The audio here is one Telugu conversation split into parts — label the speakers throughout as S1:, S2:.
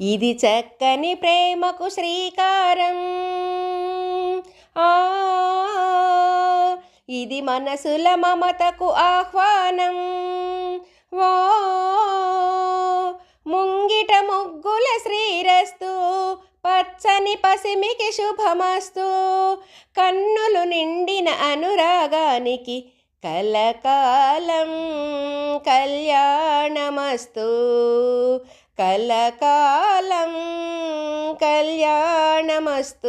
S1: ఇది చక్కని ప్రేమకు శ్రీకారం. ఆ ఇది మనసుల మమతకు ఆహ్వానం. ఓ ముంగిట ముగ్గుల శ్రీరస్తు పచ్చని పసిమికి శుభమస్తు కన్నులు నిండిన అనురాగానికి కలకాలం కళ్యాణమస్తు. కలకాలం కళ్యాణమస్తు.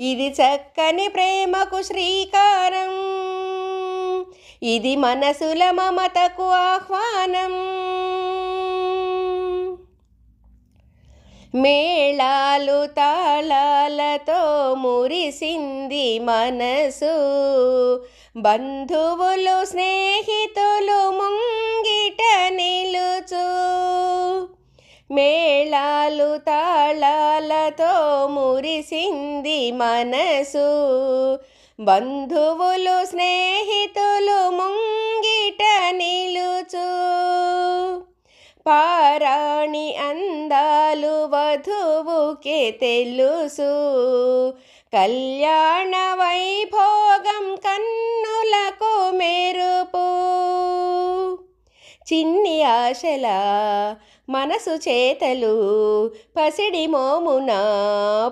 S1: ఇది చక్కని ప్రేమకు శ్రీకారం. ఇది మనసుల మమతకు ఆహ్వానం. మేళాలు తాళాలతో మురిసింది మనసు. బంధువులు స్నేహితులు తాళాలతో మురిసింది మనసు. బంధువులు స్నేహితులు ముంగిట నిలుచు. పారాణి అందాలు వధువుకే తెలుసు. కళ్యాణ వైభోగం కన్నులకు మెరుపు. చిన్ని ఆశలా మనసు చేతలు పసిడి మోమున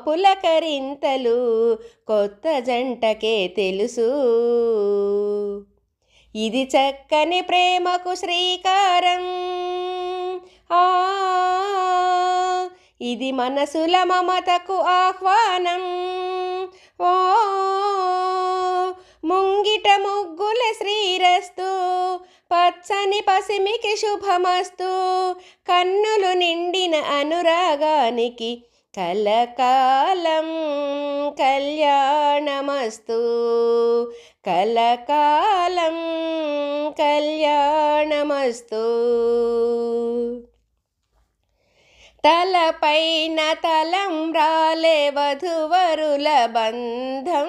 S1: పులకరింతలు కొత్త జంటకే తెలుసు. ఇది చక్కని ప్రేమకు శ్రీకారం. ఆ ఇది మనసుల మమతకు ఆహ్వానం. ఓ ముంగిట ముగ్గుల శ్రీరస్తు పచ్చని పసిమికి శుభమస్తు కన్నులు నిండిన అనురాగానికి కలకాలం కళ్యాణమస్తు. కలకాలం కళ్యాణమస్తు. తలపైన తలం రాలే వధువరుల బంధం.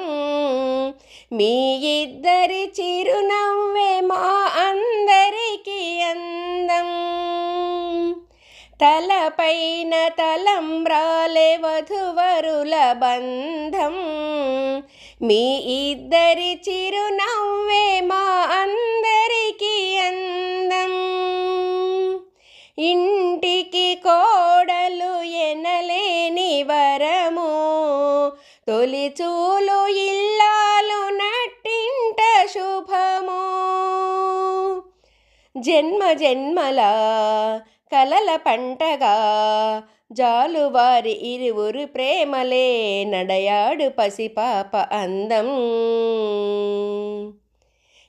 S1: మీ ఇద్దరి చిరునవ్వే మా అందరికీ అందం. తలపైన తలం రాలే వధువరుల బంధం. మీ ఇద్దరి చిరునవ్వే మా అందరికీ అందం. ఇంటికి కోడలు ఎనలేని వరము. తొలిచూలు ఇల్లాలు నట్టింట శుభము. జన్మ జన్మలా కలల పంటగా జాలువారి ఇరువురు ప్రేమలే నడయాడు పసిపాప అందం.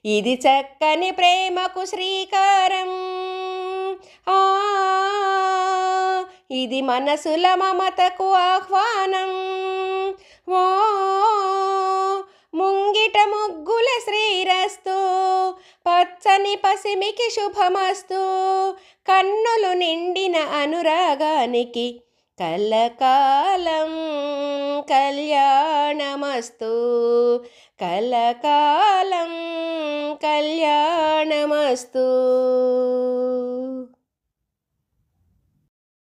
S1: ఇది చక్కని ప్రేమకు శ్రీకారం. ఆ ఇది మనసుల మమతకు ఆహ్వానం. ఓ ముంగిట ముగ్గుల శ్రీరస్ పచ్చని పసిమికి శుభమస్తు. కన్నులు నిండిన అనురాగానికి కలకాలం కళ్యాణమస్తు. కలకాలం కళ్యాణమస్తు.